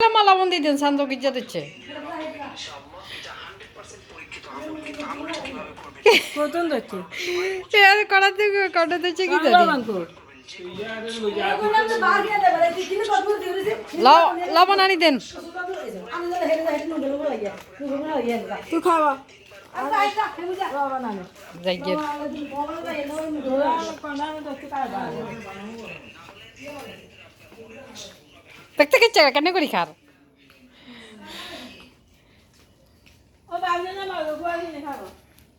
মালা বন্দি দেন শান্ত গির্জা দিচ্ছে। লবণ আনি দেন। তুই খাওয়া। যাই দেখতে কিচ্ছে কেন করি খার?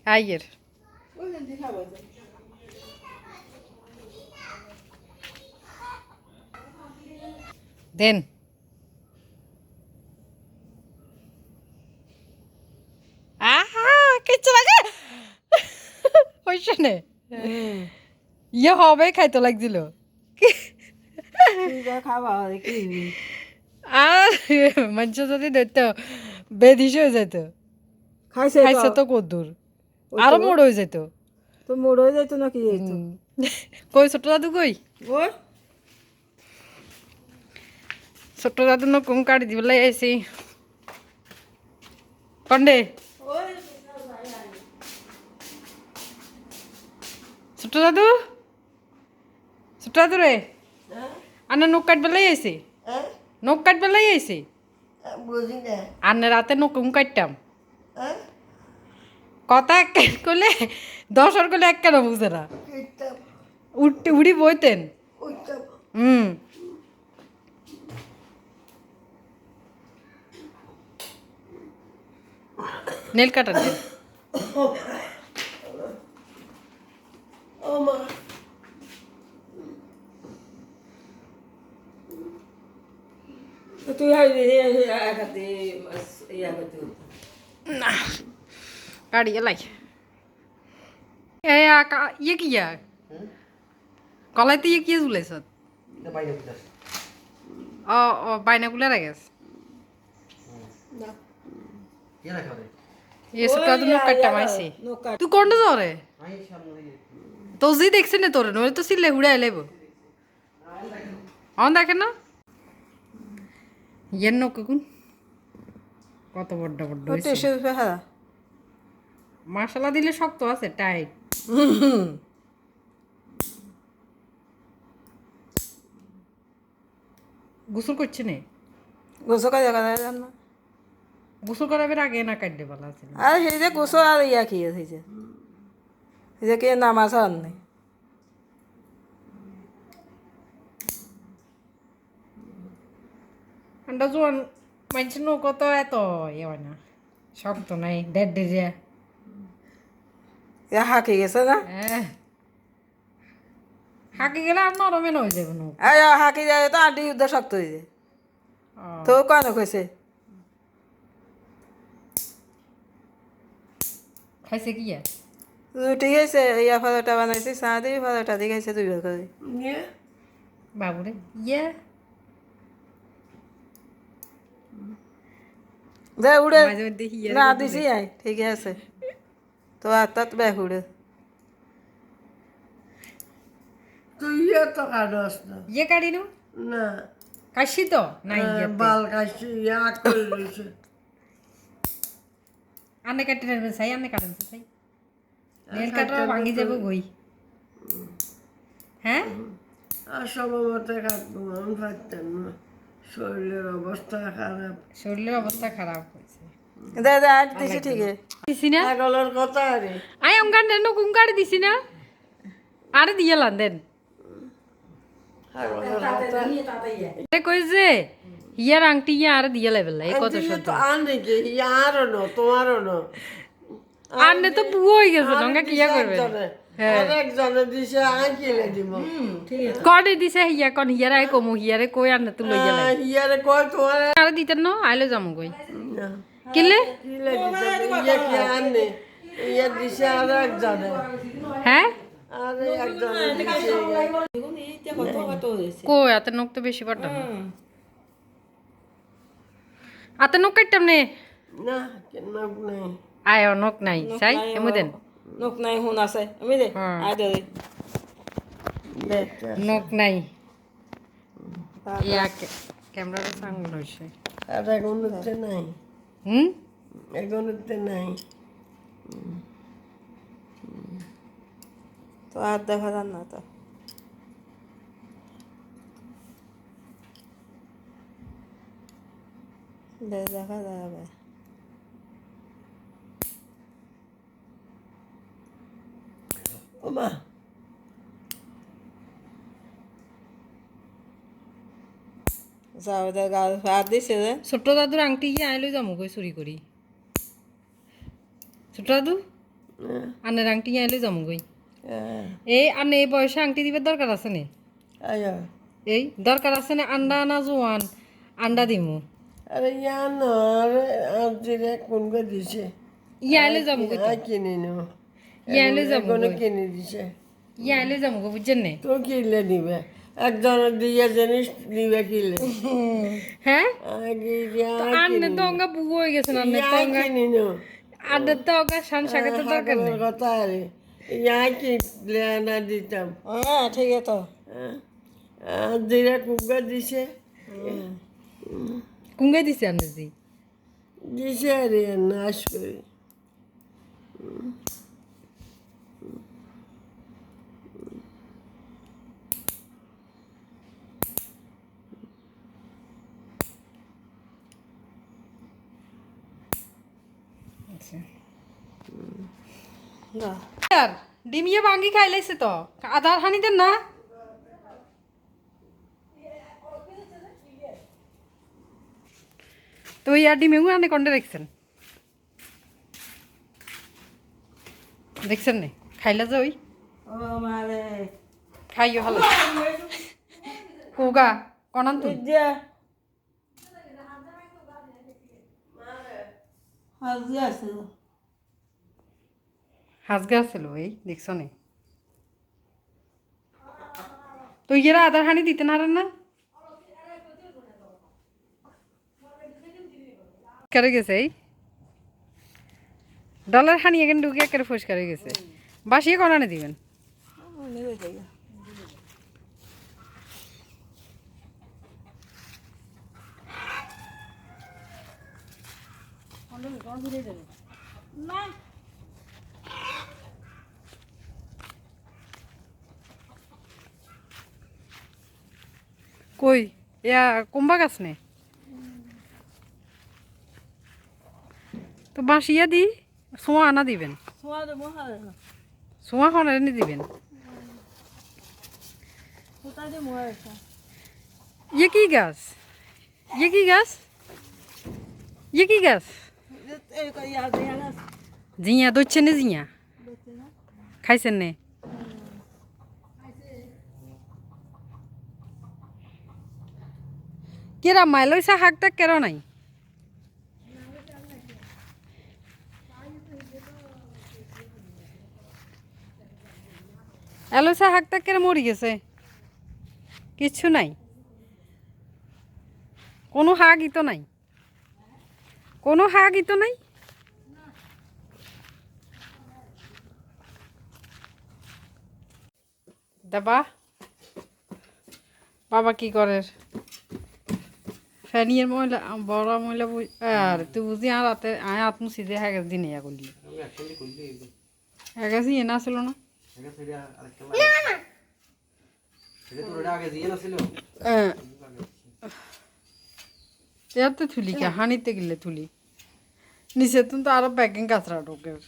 আইয়ের। দেন। আহা কিচ্ছে লাগে। হইছে নে। ইয়ে হবে খাইতে লাগছিল তুই যা আর যদি ধরতো বেদিস হয়ে যেত খাইছে খাইছে তো কত দূর আরও মোড় হয়ে যেত তো মোড় হয়ে যাইতো নাকি কই ছোট দাদু কই ওই ছোট দাদু নকুম কাটি দিবলে আইসি কন্ডে ছোট দাদু ছোট দাদু রে আনে নখ কাট বেলাই আইসি নখ কাট বেলাই আইসি বুঝি না। আনে রাতে নকুম কাটতাম। কথা এক করলে দশর করলে এক কেন বুঝে না। উঠতে উড়ি বইতেন। হুম। নেল কাটার দেন ও মা তো তুই হাই একাতে ইয়া করতে না গাড়ি এলাই ইয়ে কি ইয়া কলাইতে ইয়ে কি ঝুলাইছ ও ও বাইনাগুলা নৌকা তুই কোনটা জরে তো জি দেখছি। না তোরে নইলে তো সিলে হুড়ে এলাইব অন দেখে না? ইয়ের নৌকা কোন? কত বড্ড বড্ড মশলা দিলে শক্ত আছে টাইট গোসল করছে নে? গোসো কাজে জান? না গোসল করাবের আগে না কাটতে বলা আছে আর সেই যে গোসো আর ইয়া খেয়ে সেই যে? নামাজ আর নেই ঠান্ডা জোয়ান মানুষের নৌকা তো এত ইয়ে হয় না শক্ত নাই দেড় ডেজে ইয়া হাঁকি গেছে না হাঁকে গেলে আর নরমে নয় যাবে নৌকা হাঁকি যায় তো আন্টি যুদ্ধ শক্ত হয়ে যায় তো কেন কইছে খাইছে কি রুটি খাইছে ইয়া ফলটা বানাইছে চা দিয়ে ফলটা দিয়ে খাইছে দুই ভাগ করে বাবুরে ইয়ে দে উড়ে না দিছি আই ঠিকই আছে তো আর তাত ব্যাগ উড়ে তুই ইয়ে তো কাটস না ইয়ে কাটি নো না কাশি তো নাই ইয়ে বাল কাশি ইয়া করে আনে কাটি সাই আনে কাটেন সাই নেল কাটা ভাঙি যাব গই হ্যাঁ আর সময় মতো কাটবো আমি পারতাম না শরীরের অবস্থা খারাপ। শরীরের অবস্থা খারাপ হয়েছে। দে দে আজ দিছি ঠিকই। দিছি না? পাগলের কথা রে আই অঙ্কার কুম দিছি না। আরে দিয়ে লান দেন। এ কইছে ইয়ার আংটি ইয়া আর দিয়ে লেবেল এই কত সহ্য তো আনে কি ইয়ারও ন তোমারও ন। আন্নে তো বুয়ো হয়ে গেছে নঙ্গা কিয়া করবে দিছে দিছে হিয়া কন হিয়ার আই কমু হিয়ারে কই আন্নে তো লইয়া লাই। ইয়ারে কয় তোমার? আর দিতেন না আইলে যামু কই কিলে কিলে দিছে ইয়ে কি আনে ইয়ে দিছে হ্যাঁ? আর একজনে দিছে কত কত হয়েছে কই আতে নখ তো বেশি পড়তাম আতে নখ কাটতাম নে? না কেন নাই? আয় নখ নাই। চাই এমু নোক নাই শুন আছে আমি দে। আই দে দেখতে নখ নাই ইয়া ক্যামেরাটা সাঙ্গুল হয়েছে আর এগোনোতে নাই হুম এগোনোতে নাই তো আর দেখা যান না তো দে- দেখা যাবে ও মা যাও দে গা হাত দিছে যে ছোট্ট দাদুর আংটি গিয়ে আইলো যাব কই চুরি করি ছোট্ট দাদু? আনের আংটি গিয়ে আইলো যাব কই হ্যাঁ এই আনে এই বয়সে আংটি দিবার দরকার আছে নে? এই দরকার আছে না? আন্ডা না জোয়ান আন্ডা দিমু। আরে ইয়ান আরে দিলে কোনকে দিছে। ইয়ে আইলে যাব কই কিনে নেব যাব কিনে দিছে যাব কই বুঝছেন নে তো কিনলে নিবে একজনের দিয়ে জিনিস নিবে কিনলে হ্যাঁ আগে যা আন্নে তো অঙ্গা বুগো হয়ে গেছে না আন্নে তো অঙ্গা আন্নে তো অঙ্গা শান শাকাতে দরকার নেই কথা আরে ইয়া কিনলে আনা দিতাম হ্যাঁ ঠিক আছে তো হ্যাঁ? কুকা দিছে কুঙ্গাই দিছে আন্নে জি দিছে আরে নাশ করে যা আর ডিমিয়ে ভাঙ্গি খাই লাইছে তো। আধার হানি দেন না। তো ইয়ার ডিমিয়ে আনে কন্ডে দেখছেন? দেখছেন নে? খাইলা যে ওই? খাইও ভালো কোগা কনান তুই দিয়া হাজি আছে হাজগা আছিল এই দেখছ নে? তো ইয়েরা আধার হানি দিতে না না? করে গেছে এই? ডলার হানি এখানে ঢুকে একেবারে পরিষ্কার হয়ে গেছে। বাসিয়ে কনানে দিবেন? কই? ইয়া কুম্বা গাছ নে? তো বাঁশিয়া দি সোয়া আনা দিবেন। সোয়া দেবো হারে দিবেন। কোথায় দেবো একটা ইয়ে কি গাছ? ইয়ে কি গাছ? ইয়ে কি গাছ? জিয়া দচ্ছে নে জিয়া? খাইছেন নে? কেরা মাইলইসা শাকটা কেন নাই? এলোসা শাকটা কেন মরি গেছে? কিচ্ছু নাই। কোনো হাগ ইতো নাই। কোনো হাগ ইতো নাই? দাবা বাবা কি করে? ফ্যানিয়ের মহিলা বড় মহিলা বুঝ- আর তুই বুঝি আর রাতে আয় আত্ম সিধে হ্যাঁ দিন ইয়া করলি। হ্যাঁ গেছি এনা ছিল না? এর তো থুলি কে হানিতে গেলে থুলি। নিচে তুমি তো আরও প্যাকিং কাঁচরা ঢোকের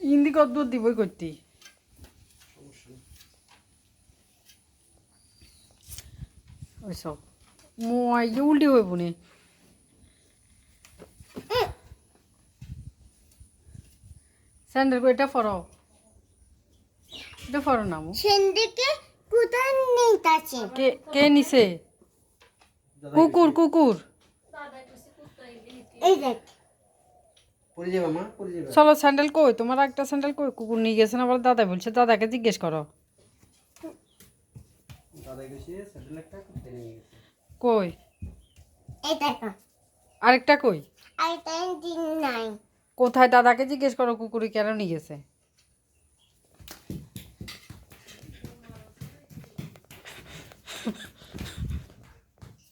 ইন্দি কত দিবই করতি? ওইসব মই উল্টি হইব নি। স্যান্ডেল এটা ফরাও এটা ফরো নামো কোথায় নিতাছে কে কে নিছে? কুকুর কুকুর। এই দেখ। চলো স্যান্ডেল কই? তোমার একটা স্যান্ডেল কই? কুকুর নিয়ে গেছে না? আবার দাদা বলছে দাদাকে জিজ্ঞেস করো। কই? আরেকটা কই? কোথায়? দাদাকে জিজ্ঞেস করো কুকুরি কেন নিয়ে গেছে?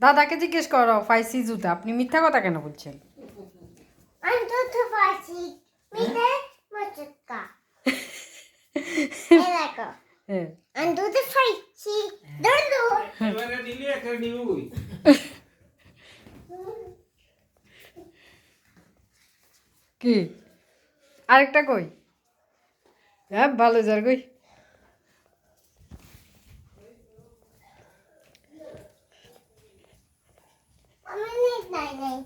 দাদাকে জিজ্ঞেস করো ফাইসি জুতা। আপনি মিথ্যা কথা কেন বলছেন? হ্যাঁ। কি? আরেকটা কই? হ্যাঁ ভালো যার কই আমার নেট নাই নাই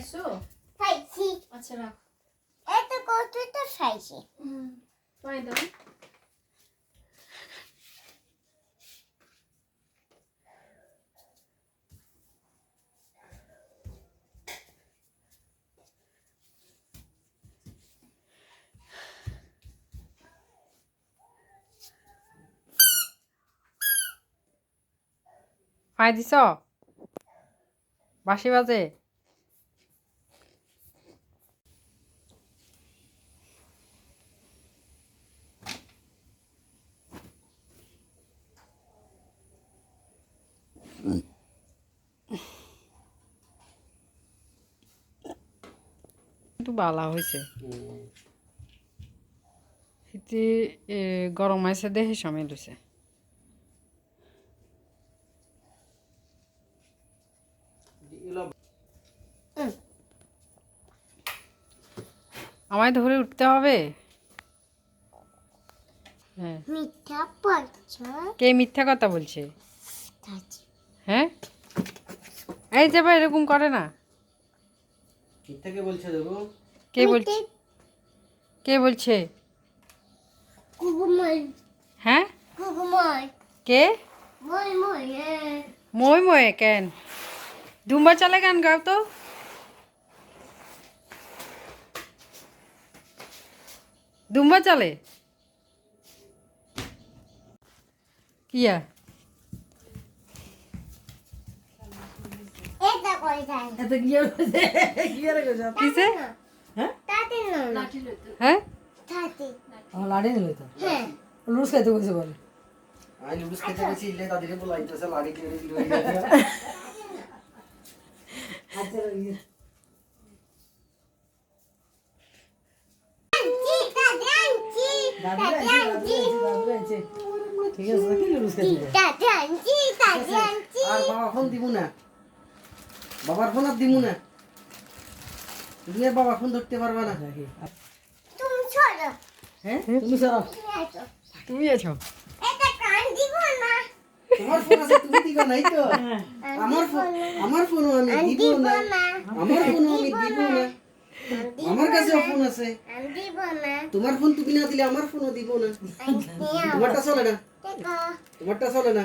নাই পাইছো পাইছি আচ্ছা রাখ। এত কত তো পাই দাও। দিছ? বাসি বাজে? কিন্তু বালা হয়েছে হিতি গরম আছে দেহে সময় লইছে আমায় ধরে উঠতে হবে? হ্যাঁ। কে মিথ্যা কথা বলছে? হ্যাঁ? এই যে ভাই এরকম করে না। থেকে বলছে দেখো? কে বলছে? কে বলছে? হ্যাঁ? কে? মই মই মই কেন? দুম্বা চালে গান গাও তো। দুম্বা চালে? কিয়া? এটা কই যায়? এত কি আর কইছে? কি আর কিসে লাঠি হ্যাঁ? নিল তো? খাইতে কইছে বলে। আমি লুডুস খেতে গেছি ইলে তাদেরকে বলাইতেছে কেড়ে দিল। ঠিক আছে কি খাইতে আর বাবা ফোন দিব না। বাবার ফোন আর দিব না। বাবার ফোন ধরতে পারবে না। তুমি ছোড়ো হ্যাঁ? তুমি সরো তুমি আছো। এটা কান দিব না। তোমার ফোন আছে তুমি দিবা নাই তো। আমার ফোন আমার ফোনও আমি দিব না। আমার ফোনও আমি দিব না। আমার কাছে ফোন আছে। আমি দিব না। তোমার ফোন তুমি না দিলে আমার ফোনও দিব না। তোমারটা চলে না। তোমারটা চলে না।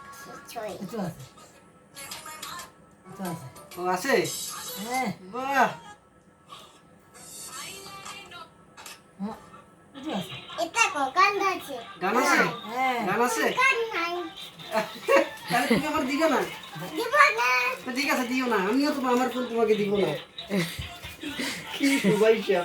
ছয় ও আছে? হ্যাঁ। বাহ। হ্যাঁ তো আছে। এই দেখো কান আছে। গান আছে? হ্যাঁ। গান আছে? কান নাই। তাহলে তুমি আমার দিবে না? দিব না। তো ঠিক আছে দিও না। আমিও তোমার আমার ফোন তোমাকে দিব না। কি সুবাইশা।